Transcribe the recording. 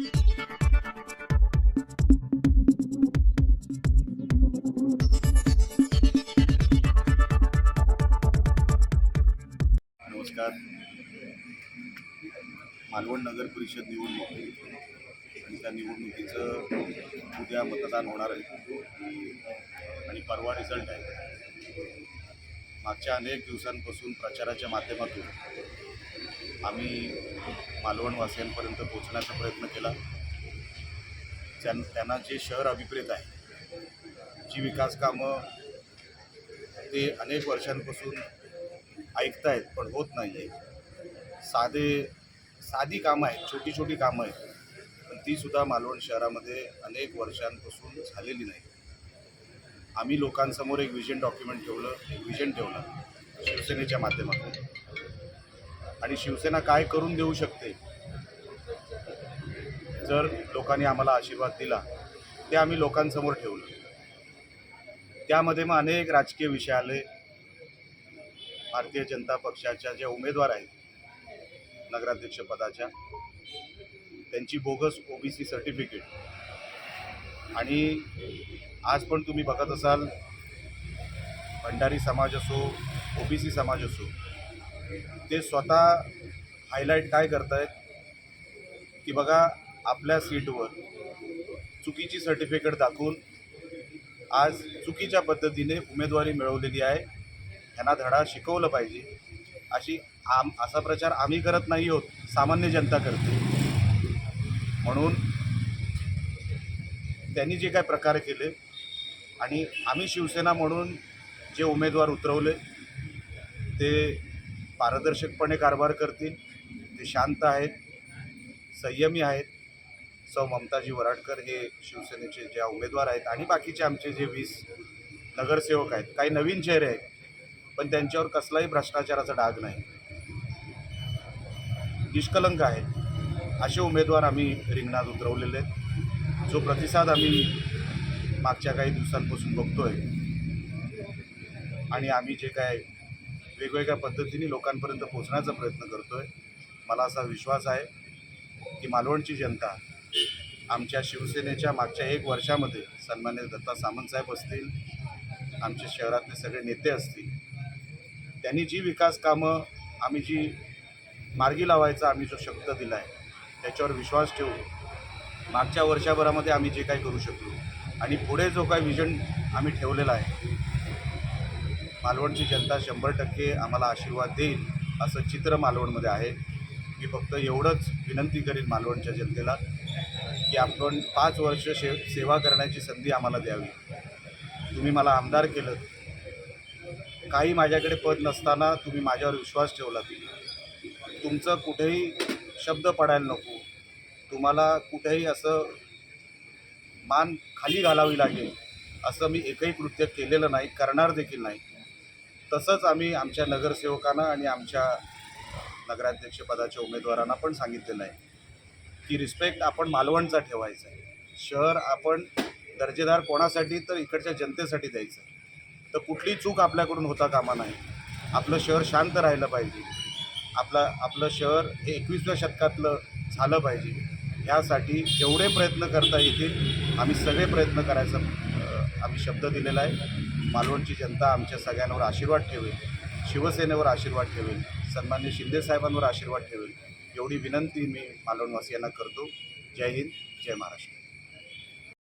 नमस्कार. मालवण नगर परिषद निवडणूक. आणि त्या निवडणुकीचं उद्या मतदान होणार आहे. आणि परवा रिझल्ट आहे. मागच्या अनेक दिवसांपासून प्रचाराच्या माध्यमातून आम्ही मालवणवासियांपर्यंत पोहोचण्याचा प्रयत्न केला. त्यां त्यांना जे शहर अभिप्रेत आहे जी विकास कामं ते अनेक वर्षांपासून ऐकतायत पण होत नाही आहे साधे साधी कामं आहेत छोटी छोटी कामं आहेत पण तीसुद्धा मालवण शहरामध्ये अनेक वर्षांपासून झालेली नाही. आम्ही लोकांसमोर एक विजन डॉक्युमेंट ठेवलं एक विजन ठेवलं शिवसेनेच्या माध्यमातून. आणि शिवसेना काय करून देऊ शकते? जर लोकांनी आम्हाला आशीर्वाद दिला ते आम्ही लोकांसमोर ठेवलं. त्यामध्ये मग अनेक राजकीय विषय आले भारतीय जनता पक्षाच्या ज्या उमेदवार आहेत नगराध्यक्षपदाच्या त्यांची बोगस ओबीसी सर्टिफिकेट. आणि आज पण तुम्ही बघत असाल भंडारी समाज असो ओबीसी समाज असो ते स्वतः हायलाईट काय करत आहेत की बघा आपल्या सीटवर चुकीची सर्टिफिकेट दाखवून आज चुकीच्या पद्धतीने उमेदवारी मिळवलेली आहे. ह्यांना धडा शिकवलं पाहिजे. अशी आम असा प्रचार आम्ही करत नाही आहोत सामान्य जनता करते. म्हणून त्यांनी जे काय प्रकार केले आणि आम्ही शिवसेना म्हणून जे उमेदवार उतरवले ते पारदर्शकपणे कारभार करतील. ते शांत आहेत. संयमी आहेत. सौ ममताजी वराडकर हे शिवसेनेचे ज्या उमेदवार आहेत आणि बाकीचे आमचे जे वीस नगरसेवक आहेत. काही नवीन चेहरे आहेत पण त्यांच्यावर कसलाही भ्रष्टाचाराचा डाग नाही. निष्कलंक आहेत. असे उमेदवार आम्ही रिंगणात उतरवलेले आहेत. जो प्रतिसाद आम्ही मागच्या काही दिवसांपासून बघतोय आणि आम्ही जे काय वेगवेगळ्या पद्धतीने लोकांपर्यंत पोहोचण्याचा प्रयत्न करतो आहे मला असा विश्वास आहे की मालवणची जनता आमच्या शिवसेनेच्या मागच्या एक वर्षामध्ये सन्मान्य दत्ता सामंतसाहेब असतील आमच्या शहरातले सगळे नेते असतील त्यांनी जी विकास कामं आम्ही जी मार्गी लावायचा आम्ही जो शब्द दिला आहे त्याच्यावर विश्वास ठेवून मागच्या वर्षभरामध्ये आम्ही जे काही करू शकलो आणि पुढे जो काही विजन आम्ही ठेवलेला आहे मालवणची जनता शंभर टक्के आम्हाला आशीर्वाद देईल असं चित्र मालवणमध्ये आहे. मी फक्त एवढंच विनंती करीन मालवणच्या जनतेला की आपण पाच वर्ष शे सेवा करण्याची संधी आम्हाला द्यावी. तुम्ही मला आमदार केलं काही माझ्याकडे पद नसताना तुम्ही माझ्यावर विश्वास ठेवला तुमचं कुठेही शब्द पडायला नको. तुम्हाला कुठेही असं मान खाली घालावी लागेल असं मी एकही कृत्य केलेलं नाही करणार देखील नाही. तसंच आम्ही आमच्या नगरसेवकांना आणि आमच्या नगराध्यक्षपदाच्या उमेदवारांना पण सांगितलेलं आहे की रिस्पेक्ट आपण मालवणचा ठेवायचा आहे. शहर आपण दर्जेदार कोणासाठी तर इकडच्या जनतेसाठी द्यायचं आहे. तर कुठली चूक आपल्याकडून होता कामा नाही. आपलं शहर शांत राहिलं पाहिजे. आपलं आपलं शहर हे एकवीसव्या शतकातलं झालं पाहिजे. ह्यासाठी जेवढे प्रयत्न करता येतील आम्ही सगळे प्रयत्न करायचा आम्ही शब्द दिलेला आहे. मालवणची जनता आमच्या सगळ्यांवर आशीर्वाद ठेवेल शिवसेनेवर आशीर्वाद ठेवेल सन्मान्य शिंदेसाहेबांवर आशीर्वाद ठेवेल एवढी विनंती मी मालवणवासियांना करतो. जय हिंद जय महाराष्ट्र.